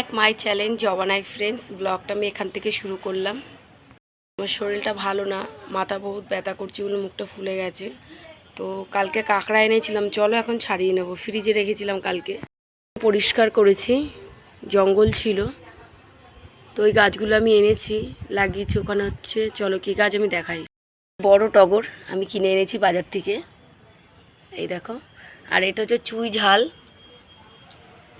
এক মাই চ্যালেঞ্জ জবানাই ফ্রেন্ডস ব্লগটা আমি এখান থেকে শুরু করলাম। আমার শরীরটা ভালো না, মাথা বহুত ব্যথা করছে ওগুলো মুখটা ফুলে গেছে। তো কালকে কাঁকড়া এনেছিলাম, চলো এখন ছাড়িয়ে নেব ফ্রিজে রেখেছিলাম কালকে। পরিষ্কার করেছি, জঙ্গল ছিল। তো ওই গাছগুলো আমি এনেছি, লাগিয়েছি, ওখানে হচ্ছে, চলো কী গাছ আমি দেখাই। বড় টগর আমি কিনে এনেছি বাজার থেকে। এই দেখো, আর এটা হচ্ছে চুই ঝাল।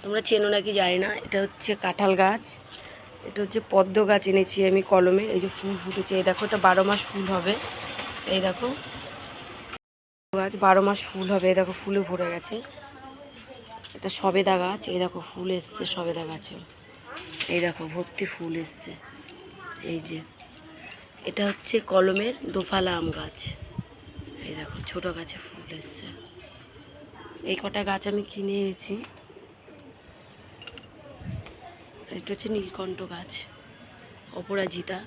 তোমরা চেনো নাকি জানি না, এটা হচ্ছে কাঁঠাল গাছ। এটা হচ্ছে পদ্ম গাছ এনেছি আমি কলমে, এই যে ফুল ফুটেছে। এই দেখো, এটা বারো মাস ফুল হবে। এই দেখো গাছ বারো মাস ফুল হবে। এই দেখো, ফুলে ভরে গেছে। এটা সবেদা গাছ। এই দেখো, ফুল এসছে সবেদা গাছে। এই দেখো, ভর্তি ফুল এসছে। এই যে, এটা হচ্ছে কলমের দোফালা আম গাছ। এই দেখো, ছোট গাছে ফুল এসছে। এই কটা গাছ আমি কিনে এনেছি। এটা হচ্ছে নীলকণ্ঠ গাছ, অপরাজিতা।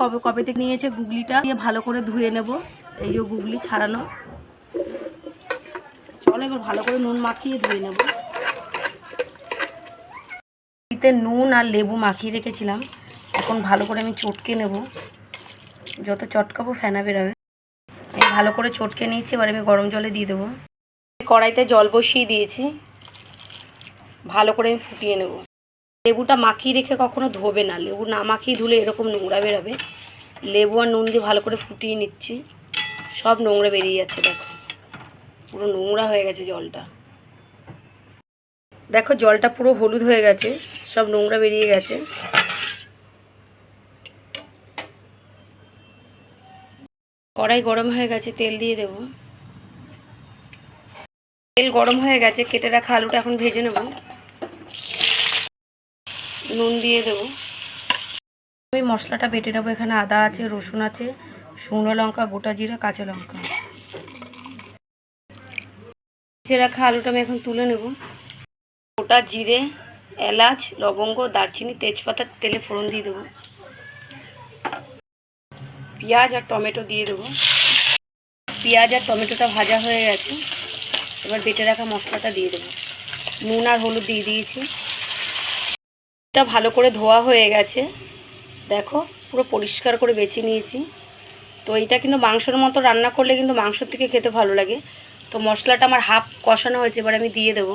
কবে কবে থেকে নিয়েছে গুগলিটা? দিয়ে ভালো করে ধুয়ে নেব। এই যে গুগলি ছাড়ানো। চলো এবার ভালো করে নুন মাখিয়ে ধুয়ে নেব। নুন আর লেবু মাখিয়ে রেখেছিলাম। এখন ভালো করে আমি চটকে নেব। যত চটকাবো ফেনা বেরোবে। ভালো করে চটকে নিয়েছি, এবার আমি গরম জলে দিয়ে দেবো। কড়াইতে জল বসিয়ে দিয়েছি। ভালো করে আমি ফুটিয়ে নেব। লেবুটা মাখিয়ে রেখে কখনো ধোবে না। লেবু না মাখিয়ে ধুলে এরকম নোংরা বেরোবে। লেবু আর নুন দিয়ে ভালো করে ফুটিয়ে নিচ্ছি। সব নোংরা বেরিয়ে যাচ্ছে, দেখো। পুরো নোংরা হয়ে গেছে জলটা। দেখো, জলটা পুরো হলুদ হয়ে গেছে। সব নোংরা বেরিয়ে গেছে। কড়াই গরম হয়ে গেছে, তেল দিয়ে দেব। তেল গরম হয়ে গেছে, কেটে রাখা আলুটা এখন ভেজে নেব। নুন দিয়ে দেব। আমি মশলাটা বেটে নেব, এখানে আদা আছে, রসুন আছে, শুকনো লঙ্কা, গোটা জিরা, কাঁচা লঙ্কা। ভেজে রাখা আলুটা আমি এখন তুলে নেব। গোটা জিরে, এলাচ, লবঙ্গ, দারচিনি, তেজপাতা, তেলে ফোড়ন দিয়ে দেবো। পেঁয়াজ আর টমেটো দিয়ে দেবো। পেঁয়াজ আর টমেটোটা ভাজা হয়ে গেছে। এবার বেটে রাখা মশলাটা দিয়ে দেবো। নুন আর হলুদ দিয়ে দিয়েছি। এটা ভালো করে ধোয়া হয়ে গেছে। দেখো, পুরো পরিষ্কার করে বেছে নিয়েছি। তো এইটা কিন্তু মাংসর মতো রান্না করলে কিন্তু মাংসর থেকে খেতে ভালো লাগে। তো মশলাটা আমার হাফ কষানো হয়েছে, এবার আমি দিয়ে দেবো।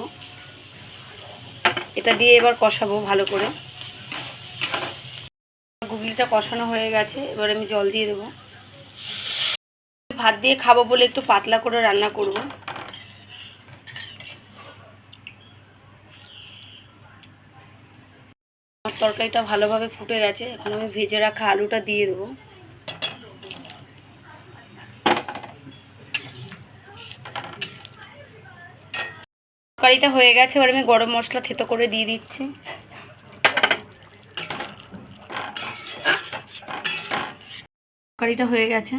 এটা দিয়ে এবার কষাবো ভালো করে। গুগলিটা কষানো হয়ে গেছে, এবার আমি জল দিয়ে দেবো। ভাত দিয়ে খাব বলে একটু পাতলা করে রান্না করব। আমার তরকারিটা ভালোভাবে ফুটে গেছে। এখন আমি ভেজে রাখা আলুটা দিয়ে দেবো। তরকারিটা হয়ে গেছে, এবার আমি গরম মশলা থেতো করে দিয়ে দিচ্ছি। তরকারিটা হয়ে গেছে।